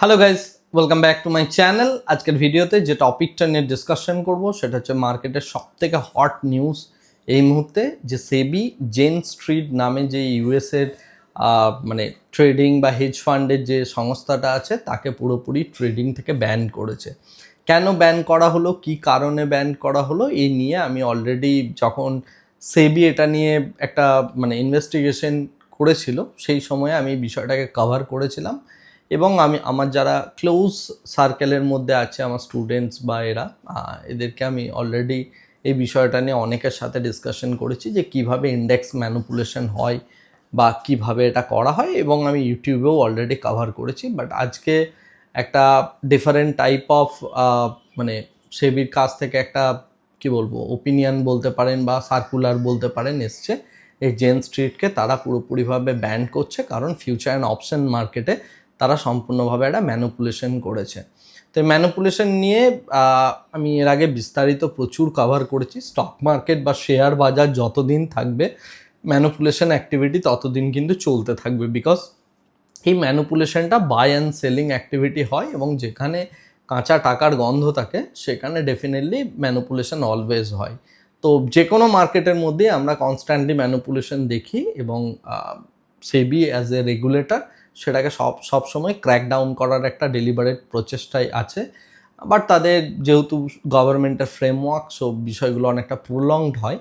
Hello guys welcome back to my channel আজকের ভিডিওতে যে টপিকটা নিয়ে ডিসকাশন করব, সেটা হচ্ছে মার্কেটের সব থেকে হট নিউজ এই মুহূর্তে, যে সেবি জেন স্ট্রিট নামে যে ইউএসের মানে ট্রেডিং বা হেজ ফান্ডের যে সংস্থাটা আছে, তাকে পুরোপুরি ট্রেডিং থেকে ব্যান করেছে। কেন ব্যান করা হলো? কি কারণে ব্যান করা হলো? এই নিয়ে আমি অলরেডি যখন সেবি এটা নিয়ে একটা মানে ইনভেস্টিগেশন করেছিল, সেই সময়ে আমি বিষয়টাকে কভার করেছিলাম। এবং আমি, আমার যারা ক্লোজ সার্কেলের মধ্যে আছে, আমার স্টুডেন্টস বা এরা এদেরকে আমি অলরেডি এই বিষয়টা নিয়ে অনেকের সাথে ডিসকাশন করেছি যে কীভাবে ইন্ডেক্স ম্যানুপুলেশন হয় বা কীভাবে এটা করা হয় এবং আমি ইউটিউবেও অলরেডি কভার করেছি। বাট আজকে একটা ডিফারেন্ট টাইপ অফ মানে সেবির কাছ থেকে একটা, কি বলব ওপিনিয়ন বলতে পারেন বা সার্কুলার বলতে পারেন এসছে। এই জেন স্ট্রিটকে তারা পুরোপুরিভাবে ব্যান করছে। কারণ ফিউচার অ্যান্ড অপশন মার্কেটে তারা সম্পূর্ণভাবে একটা ম্যানুপুলেশন করেছে। তো ম্যানুপুলেশন নিয়ে আমি এর আগে বিস্তারিত প্রচুর কভার করেছি। স্টক মার্কেট বা শেয়ার বাজার যতদিন থাকবে ম্যানুপুলেশন অ্যাক্টিভিটি ততদিন কিন্তু চলতে থাকবে। বিকজ এই ম্যানুপুলেশনটা বাই অ্যান্ড সেলিং অ্যাক্টিভিটি হয় এবং যেখানে কাঁচা টাকার গন্ধ থাকে, সেখানে ডেফিনেটলি ম্যানুপুলেশন অলওয়েজ হয়। তো যে কোনো মার্কেটের মধ্যে আমরা কনস্ট্যান্টলি ম্যানুপুলেশন দেখি এবং সেবি অ্যাজ এ রেগুলেটর সেটাকে সব সবসময় ক্র্যাক ডাউন করার একটা ডেলিভারেট প্রচেষ্টাই আছে। বাট তাদের যেহেতু গভর্নমেন্টের ফ্রেমওয়ার্ক সব বিষয়গুলো অনেকটা প্রলংড হয়।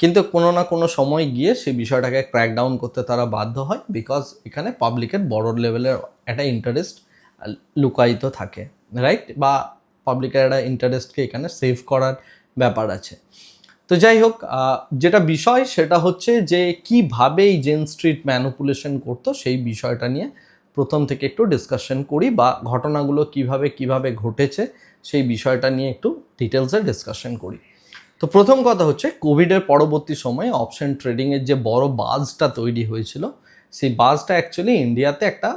কিন্তু কোনো না কোনো সময় গিয়ে সেই বিষয়টাকে ক্র্যাক ডাউন করতে তারা বাধ্য হয় বিকজ এখানে পাবলিকের বড় লেভেলের একটা ইন্টারেস্ট লুকায়িত থাকে রাইট বা পাবলিকের একটা ইন্টারেস্টকে এখানে সেভ করার ব্যাপার আছে। তো যাই হোক যেটা বিষয় সেটা হচ্ছে যে কীভাবে এই জেন স্ট্রিট ম্যানুপুলেশন করতো সেই বিষয়টা নিয়ে প্রথম থেকে একটু ডিসকাশন করি বা ঘটনাগুলো কীভাবে কীভাবে ঘটেছে সেই বিষয়টা নিয়ে একটু ডিটেলসে ডিসকাশন করি। তো প্রথম কথা হচ্ছে কোভিডের পরবর্তী সময়ে অপশন ট্রেডিংয়ের যে বড় বাজটা তৈরি হয়েছিল, সেই বাজটা অ্যাকচুয়ালি ইন্ডিয়াতে একটা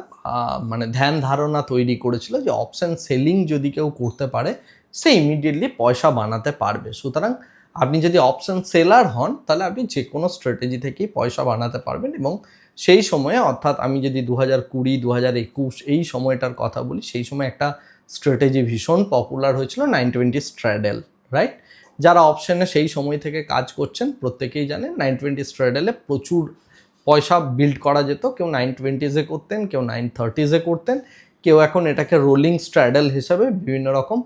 মানে ধ্যান ধারণা তৈরি করেছিল যে অপশন সেলিং যদি কেউ করতে পারে, সে ইমিডিয়েটলি পয়সা বানাতে পারবে। সুতরাং আপনি যদি অপশন সেলার হন, তাহলে আপনি যে কোনো স্ট্র্যাটেজি থেকেই পয়সা বানাতে পারবেন এবং সেই সময়ে অর্থাৎ আমি যদি দু হাজার কুড়ি দু হাজার একুশ এই সময়টার কথা বলি, সেই সময় একটা স্ট্র্যাটেজি ভীষণ পপুলার হয়েছিল নাইন টোয়েন্টি স্ট্র্যাডেল রাইট যারা অপশনে সেই সময় থেকে কাজ করছেন, প্রত্যেকেই জানেন নাইন টোয়েন্টি স্ট্র্যাডেলে প্রচুর পয়সা বিল্ড করা যেত। কেউ নাইন টোয়েন্টিজে করতেন, কেউ নাইন থার্টিজে করতেন, কেউ এখন এটাকে রোলিং স্ট্র্যাডেল হিসাবে বিভিন্ন রকম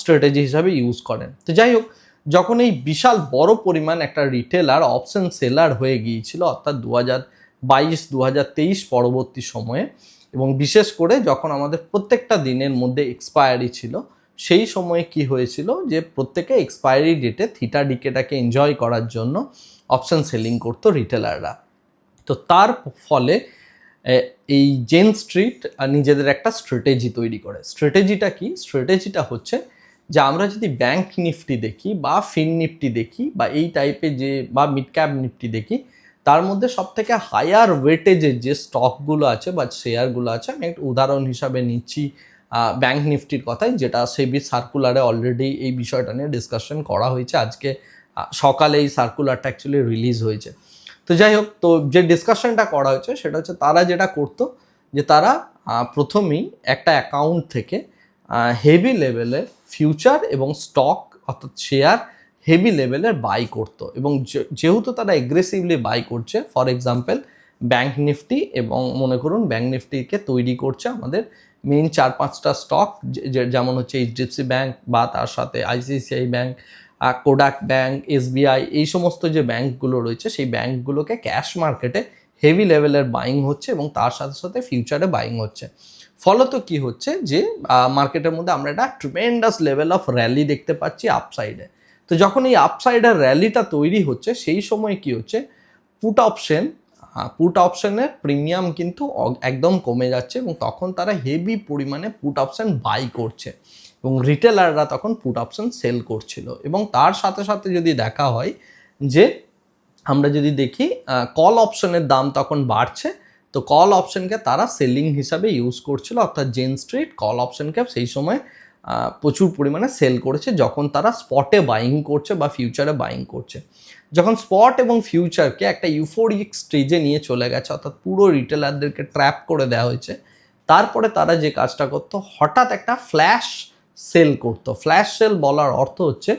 স্ট্র্যাটেজি হিসাবে ইউজ করেন। তো যাই হোক যখন এই বিশাল বড় পরিমাণ একটা রিটেলার অপশন সেলার হয়ে গিয়েছিল, অর্থাৎ দু হাজার বাইশ দু হাজার তেইশ পরবর্তী সময়ে, এবং বিশেষ করে যখন আমাদের প্রত্যেকটা দিনের মধ্যে এক্সপায়ারি ছিল, সেই সময়ে কি হয়েছিল যে প্রত্যেকে এক্সপায়ারি ডেটে থিটা ডিকেটাকে এনজয় করার জন্য অপশন সেলিং করতো রিটেলাররা তো তার ফলে এই জেন স্ট্রিট নিজেদের একটা স্ট্র্যাটেজি তৈরি করে। স্ট্র্যাটেজিটা কি? স্ট্র্যাটেজিটা হচ্ছে যে আমরা যদি ব্যাংক নিফটি দেখি বা ফিন নিফটি দেখি বা এই টাইপের যে বা মিড ক্যাপ নিফটি দেখি, তার মধ্যে সব থেকে হায়ার ওয়েটেজের যে স্টকগুলো আছে বা শেয়ারগুলো আছে, আমি একটা উদাহরণ হিসাবে নিচ্ছি ব্যাংক নিফটির কথাই, যেটা সেবি সার্কুলারে অলরেডি এই বিষয়টা নিয়ে ডিসকাশন করা হয়েছে আজকে সকালে এই সার্কুলারটা অ্যাকচুয়ালি রিলিজ হয়েছে। তো যাই হোক, তো যে ডিসকাশনটা করা হয়েছে, সেটা হচ্ছে তারা যেটা করতো, যে তারা প্রথমেই একটা অ্যাকাউন্ট থেকে হেভি লেভেলের ফিউচার এবং স্টক অর্থাৎ শেয়ার হেভি লেভেলের বাই করতো। এবং যেহেতু তারা এগ্রেসিভলি বাই করছে ফর এক্সাম্পল ব্যাংক নিফটি এবং মনে করুন ব্যাংক নিফটিকে তৈরি করছে আমাদের মেইন চার পাঁচটা স্টক যেমন হচ্ছে এইচডিএফসি ব্যাংক বা তার সাথে ICICI bank Kotak bank SBI এই সমস্ত যে ব্যাংকগুলো রয়েছে, সেই ব্যাংকগুলোকে ক্যাশ মার্কেটে হেভি লেভেলের বাইং হচ্ছে এবং তার সাথে সাথে ফিউচারে বাইং হচ্ছে। ফলত কি হচ্ছে যে মার্কেটের মধ্যে আমরা একটা ট্রিমেন্ডাস লেভেল অফ র্যালি দেখতে পাচ্ছি আপসাইডে তো যখন এই আপসাইডের র্যালিটা তৈরি হচ্ছে, সেই সময় কি হচ্ছে? পুট অপশন পুট অপশনের প্রিমিয়াম কিন্তু একদম কমে যাচ্ছে এবং তখন তারা হেভি পরিমাণে পুট অপশন বাই করছে এবং রিটেলাররা তখন পুট অপশন সেল করছিল এবং তার সাথে সাথে যদি দেখা হয় যে, আমরা যদি দেখি কল অপশনের দাম তখন বাড়ছে তো কল অপশনকে তারা সেলিং হিসাবে ইউজ করছিল, অর্থাৎ জেন স্ট্রিট কল অপশনকে সেই সময় প্রচুর পরিমাণে সেল করেছে যখন তারা স্পটে বাইং করছে বা ফিউচারে বাইং করছে। যখন স্পট এবং ফিউচারকে একটা ইউফোরিক স্টেজে নিয়ে চলে গেছে, অর্থাৎ পুরো রিটেলারদেরকে ট্র্যাপ করে দেওয়া হয়েছে, তারপরে তারা যে কাজটা করতো, হঠাৎ একটা ফ্ল্যাশ সেল করতো। ফ্ল্যাশ সেল বলার অর্থ হচ্ছে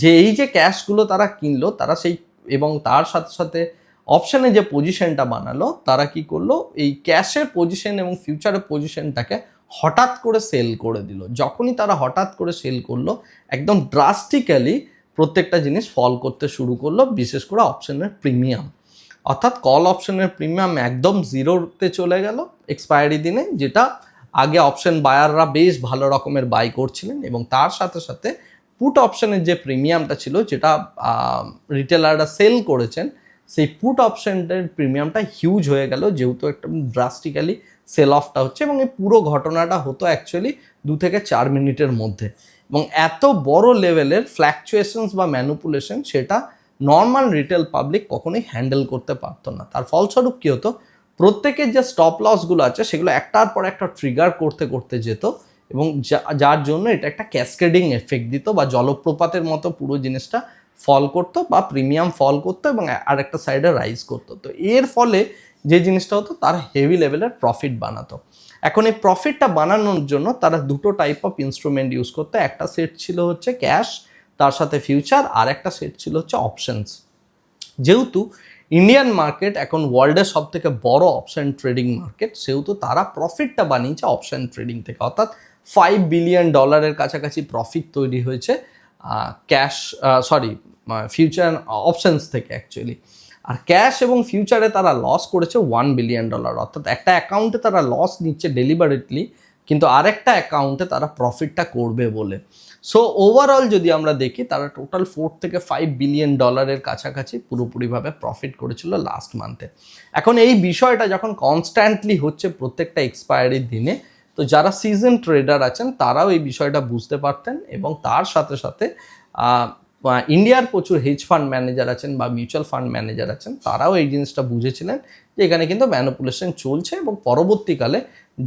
যে এই যে ক্যাশগুলো তারা কিনলো, তারা সেই এবং তার সাথে সাথে অপশানে যে পজিশনটা বানালো, তারা কি করল? এই ক্যাশের পজিশন এবং ফিউচারের পজিশনটাকে হঠাৎ করে সেল করে দিল। যখনই তারা হঠাৎ করে সেল করল, একদম ড্রাস্টিক্যালি প্রত্যেকটা জিনিস ফল করতে শুরু করল, বিশেষ করে অপশনের প্রিমিয়াম অর্থাৎ কল অপশনের প্রিমিয়াম একদম জিরোতে চলে গেল এক্সপায়ারি দিনে, যেটা আগে অপশন বায়াররা বেশ ভালো রকমের বাই করছিলেন এবং তার সাথে সাথে পুট অপশনের যে প্রিমিয়ামটা ছিল, যেটা রিটেলাররা সেল করেছেন সেই পুট অপশনটার প্রিমিয়ামটা হিউজ হয়ে গেল, যেহেতু একটা ড্রাস্টিক্যালি সেল অফটা হচ্ছে এবং এই পুরো ঘটনাটা হতো অ্যাকচুয়ালি দু থেকে চার মিনিটের মধ্যে। এবং এত বড় লেভেলের ফ্ল্যাকচুয়েশনস বা ম্যানুপুলেশন সেটা নর্মাল রিটেল পাবলিক কখনোই হ্যান্ডেল করতে পারতো না। তার ফলস্বরূপ কী হতো? প্রত্যেকের যে স্টপ লসগুলো আছে, সেগুলো একটার পর একটা ট্রিগার করতে করতে যেত এবং যার জন্য এটা একটা ক্যাসকেডিং এফেক্ট দিত বা জলপ্রপাতের মতো পুরো জিনিসটা ফল করতো বা প্রিমিয়াম ফল করতো এবং আরেকটা সাইডে রাইজ করতো। তো এর ফলে যে জিনিসটা হতো, তারা হেভি লেভেলের প্রফিট বানাতো। এখন এই প্রফিটটা বানানোর জন্য তারা দুটো টাইপ অফ ইনস্ট্রুমেন্ট ইউজ করতো। একটা সেট ছিল হচ্ছে ক্যাশ তার সাথে ফিউচার আর একটা সেট ছিল হচ্ছে অপশনস যেহেতু ইন্ডিয়ান মার্কেট এখন ওয়ার্ল্ডের সব থেকে বড় অপশন ট্রেডিং মার্কেট সেহেতু তারা প্রফিটটা বানিয়েছে অপশন ট্রেডিং থেকে। অর্থাৎ ফাইভ বিলিয়ন ডলারের কাছাকাছি প্রফিট তৈরি হয়েছে। ক্যাশ সরি ফিউচার অপশনস থেকে অ্যাকচুয়ালি আর ক্যাশ এবং ফিউচারে তারা লস করেছে ওয়ান বিলিয়ন ডলার অর্থাৎ একটা অ্যাকাউন্টে তারা লস নিচ্ছে ডেলিভারেটলি কিন্তু আরেকটা অ্যাকাউন্টে তারা প্রফিটটা করবে বলে। সো ওভারঅল যদি আমরা দেখি, তারা টোটাল ফোর থেকে ফাইভ বিলিয়ন ডলারের কাছাকাছি পুরোপুরিভাবে প্রফিট করেছিল লাস্ট মান্থে এখন এই বিষয়টা যখন কনস্ট্যান্টলি হচ্ছে প্রত্যেকটা এক্সপায়ারির দিনে তো যারা সিজন ট্রেডার আছেন, তারাও এই বিষয়টা বুঝতে পারতেন এবং তার সাথে সাথে ইন্ডিয়ার প্রচুর হেজ ফান্ড ম্যানেজার আছেন বা মিউচুয়াল ফান্ড ম্যানেজার আছেন, তারাও এই জিনিসটা বুঝেছিলেন যে এখানে কিন্তু ম্যানুপুলেশন চলছে এবং পরবর্তীকালে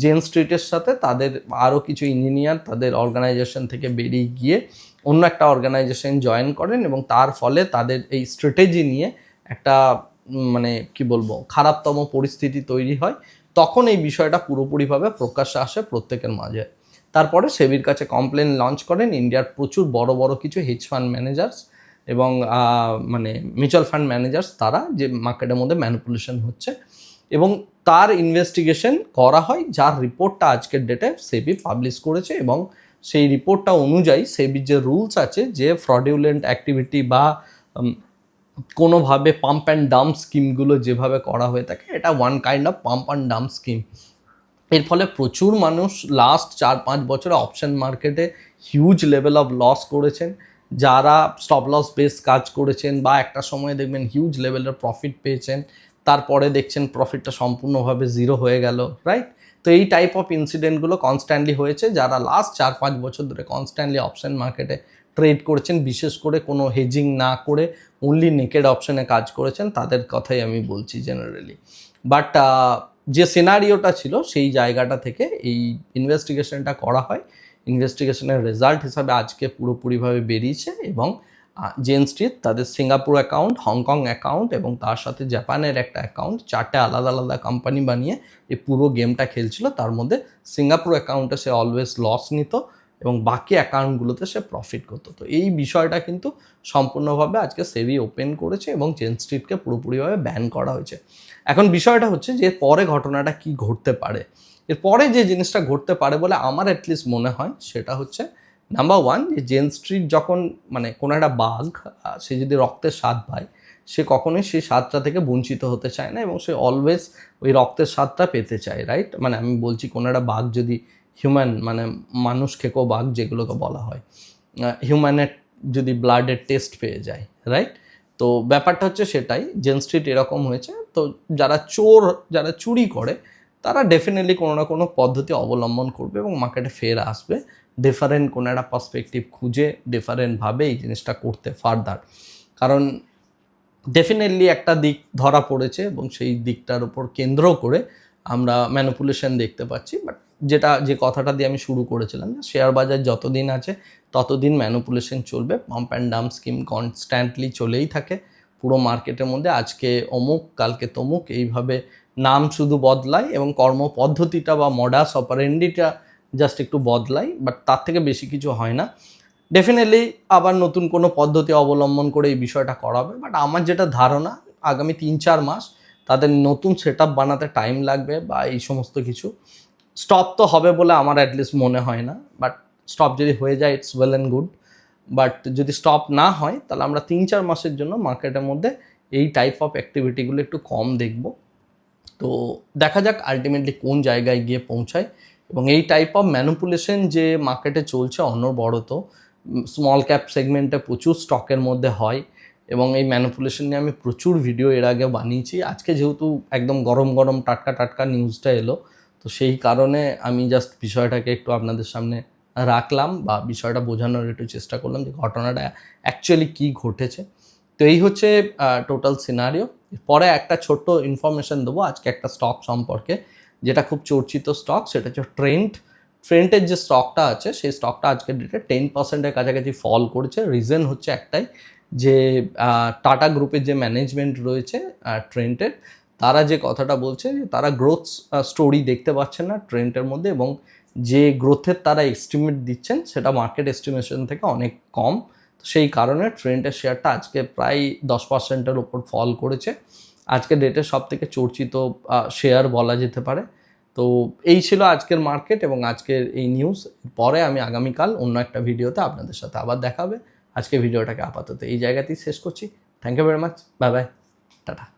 জেন স্ট্রিটের সাথে তাদের আরও কিছু ইঞ্জিনিয়ার তাদের অর্গানাইজেশন থেকে বেরিয়ে গিয়ে অন্য একটা অর্গানাইজেশন জয়েন করেন এবং তার ফলে তাদের এই স্ট্র্যাটেজি নিয়ে একটা মানে কি বলব, খারাপতম পরিস্থিতি তৈরি হয়। তখন এই বিষয়টা পুরোপুরিভাবে প্রকাশ্যে আসে প্রত্যেকের মাঝে। তারপরে সেবির কাছে কমপ্লেন লঞ্চ করেন। ইন্ডিয়ার প্রচুর বড় বড় কিছু হেজ ফান্ড ম্যানেজার্স এবং মানে মিউচুয়াল ফান্ড ম্যানেজার্স তারা যে মার্কেটের মধ্যে ম্যানুপুলেশন হচ্ছে এবং তার ইনভেস্টিগেশন করা হয়। যার রিপোর্টটা আজকের ডেটে সেবি পাবলিশ করেছে এবং সেই রিপোর্টটা অনুযায়ী সেবির যে রুলস আছে, যে ফ্রডিউলেন্ট অ্যাক্টিভিটি বা কোনোভাবে পাম্প অ্যান্ড ডাম্প স্কিমগুলো যেভাবে করা হয়ে থাকে, এটা one kind of pump and dump scheme এর ফলে প্রচুর মানুষ লাস্ট চার পাঁচ বছরে অপশন মার্কেটে হিউজ লেভেল অফ লস করেছেন। যারা স্টপ লস বেস কাজ করেছেন বা একটা সময় দেখবেন হিউজ লেভেলের প্রফিট পেয়েছেন, তারপরে দেখছেন প্রফিটটা সম্পূর্ণভাবে জিরো হয়ে গেল রাইট তো এই টাইপ অফ ইনসিডেন্টগুলো কনস্ট্যান্টলি হয়েছে। যারা লাস্ট চার পাঁচ বছর ধরে কনস্ট্যান্টলি অপশন মার্কেটে ট্রেড করেছেন, বিশেষ করে কোনো হেজিং না করে অনলি নেকেড অপশনে কাজ করেছেন, তাদের কথাই আমি বলছি জেনারেলি বাট যে সিনারিওটা ছিল, সেই জায়গাটা থেকে এই ইনভেস্টিগেশনটা করা হয়। ইনভেস্টিগেশনের রেজাল্ট হিসাবে আজকে পুরোপুরিভাবে বেরিয়েছে এবং জেন স্ট্রিট তাদের Singapore account Hong Kong account এবং তার সাথে জাপানের একটা অ্যাকাউন্ট চারটে আলাদা আলাদা কোম্পানি বানিয়ে এই পুরো গেমটা খেলছিল। তার মধ্যে সিঙ্গাপুর অ্যাকাউন্টে সে অলওয়েজ লস নিত। এবং বাকি অ্যাকাউন্টগুলোতে সে প্রফিট করতো। তো এই বিষয়টা কিন্তু সম্পূর্ণভাবে আজকে সেভি ওপেন করেছে এবং জেন স্ট্রিটকে পুরোপুরিভাবে ব্যান করা হয়েছে। এখন বিষয়টা হচ্ছে যে পরে ঘটনাটা কি ঘটতে পারে? এরপরে যে জিনিসটা ঘটতে পারে বলে আমার অ্যাটলিস্ট মনে হয়, সেটা হচ্ছে নাম্বার ওয়ান যে জেন স্ট্রিট যখন মানে কোনো একটা বাঘ সে যদি রক্তের স্বাদ পায়, সে কখনোই সেই স্বাদটা থেকে বঞ্চিত হতে চায় না এবং সে অলওয়েজ ওই রক্তের স্বাদটা পেতে চায় রাইট মানে আমি বলছি কোনো একটা বাঘ যদি হিউম্যান মানে মানুষ খেকো বাঘ যেগুলোকে বলা হয়। হিউম্যানের যদি ব্লাডের টেস্ট পেয়ে যায় রাইট তো ব্যাপারটা হচ্ছে সেটাই জেন স্ট্রিট এরকম হয়েছে। তো যারা চোর, যারা চুরি করে, তারা ডেফিনেটলি কোনো না কোনো পদ্ধতি অবলম্বন করবে এবং মার্কেটে ফের আসবে। ডিফারেন্ট কোনো একটা পার্সপেক্টিভ খুঁজে ডিফারেন্টভাবে এই জিনিসটা করতে ফার্দার কারণ ডেফিনেটলি একটা দিক ধরা পড়েছে এবং সেই দিকটার উপর কেন্দ্র করে আমরা ম্যানুপুলেশন দেখতে পাচ্ছি। বাট যেটা, যে কথাটা দিয়ে আমি শুরু করেছিলাম শেয়ার বাজার যতদিন আছে ততদিন ম্যানুপুলেশন চলবে। Pump and dump scheme constantly চলেই থাকে। পুরো মার্কেটের মধ্যে আজকে অমুক, কালকে তমুক, এইভাবে নাম শুধু বদলায় এবং কর্মপদ্ধতিটা বা মডাস অপারেন্ডিটা জাস্ট একটু বদলায় বাট তার থেকে বেশি কিছু হয় না। ডেফিনেটলি আবার নতুন কোনো পদ্ধতি অবলম্বন করে এই বিষয়টা করাবে বাট আমার যেটা ধারণা, আগামী তিন চার মাস তাদের নতুন সেট বানাতে টাইম লাগবে বা এই সমস্ত কিছু। স্টপ তো হবে বলে আমার অ্যাটলিস্ট মনে হয় না বাট স্টপ যদি হয়ে যায় it's well and good but যদি স্টপ না হয়, তাহলে আমরা তিন চার মাসের জন্য মার্কেটের মধ্যে এই টাইপ অফ অ্যাক্টিভিটিগুলো একটু কম দেখব। তো দেখা যাক আলটিমেটলি কোন জায়গায় গিয়ে পৌঁছায়। এবং এই টাইপ অফ ম্যানুপুলেশন যে মার্কেটে চলছে অনবরত স্মল ক্যাপ সেগমেন্টে প্রচুর স্টকের মধ্যে হয়। এবং এই ম্যানুপুলেশন নিয়ে আমি প্রচুর ভিডিও এর আগে বানিয়েছি। আজকে যেহেতু একদম গরম গরম টাটকা টাটকা নিউজটা এলো তো সেই কারণে আমি জাস্ট বিষয়টাকে একটু আপনাদের সামনে রাখলাম বা বিষয়টা বোঝানোর একটু চেষ্টা করলাম যে ঘটনাটা অ্যাকচুয়ালি কী ঘটেছে। তো এই হচ্ছে টোটাল সিনারিও পরে একটা ছোট্ট ইনফরমেশন দেবো। আজকে একটা স্টক সম্পর্কে, যেটা খুব চর্চিত স্টক সেটা হচ্ছে ট্রেন্ড ট্রেন্টের যে স্টকটা আছে, সেই স্টকটা আজকের ডেটে টেন পার্সেন্টের কাছাকাছি ফল করেছে। রিজন হচ্ছে একটাই যে টাটা গ্রুপের যে ম্যানেজমেন্ট রয়েছে ট্রেন্টের তারা যে কথাটা বলছে যে তারা গ্রোথ স্টোরি দেখতে পাচ্ছেন না ট্রেন্ডের মধ্যে এবং যে গ্রোথের তারা এস্টিমেট দিচ্ছেন সেটা মার্কেট এস্টিমেশন থেকে অনেক কম। তো সেই কারণে ট্রেন্ডের শেয়ারটা আজকে প্রায় দশ পার্সেন্টের ওপর ফল করেছে। আজকে ডেটের সব থেকে চর্চিত শেয়ার বলা যেতে পারে। তো এই ছিল আজকের মার্কেট এবং আজকের এই নিউজ পরে আমি আগামীকাল অন্য একটা ভিডিওতে আপনাদের সাথে আবার দেখাবে। আজকে ভিডিওটাকে আপাতত এই জায়গাতেই শেষ করছি। Thank you very much bye bye tata.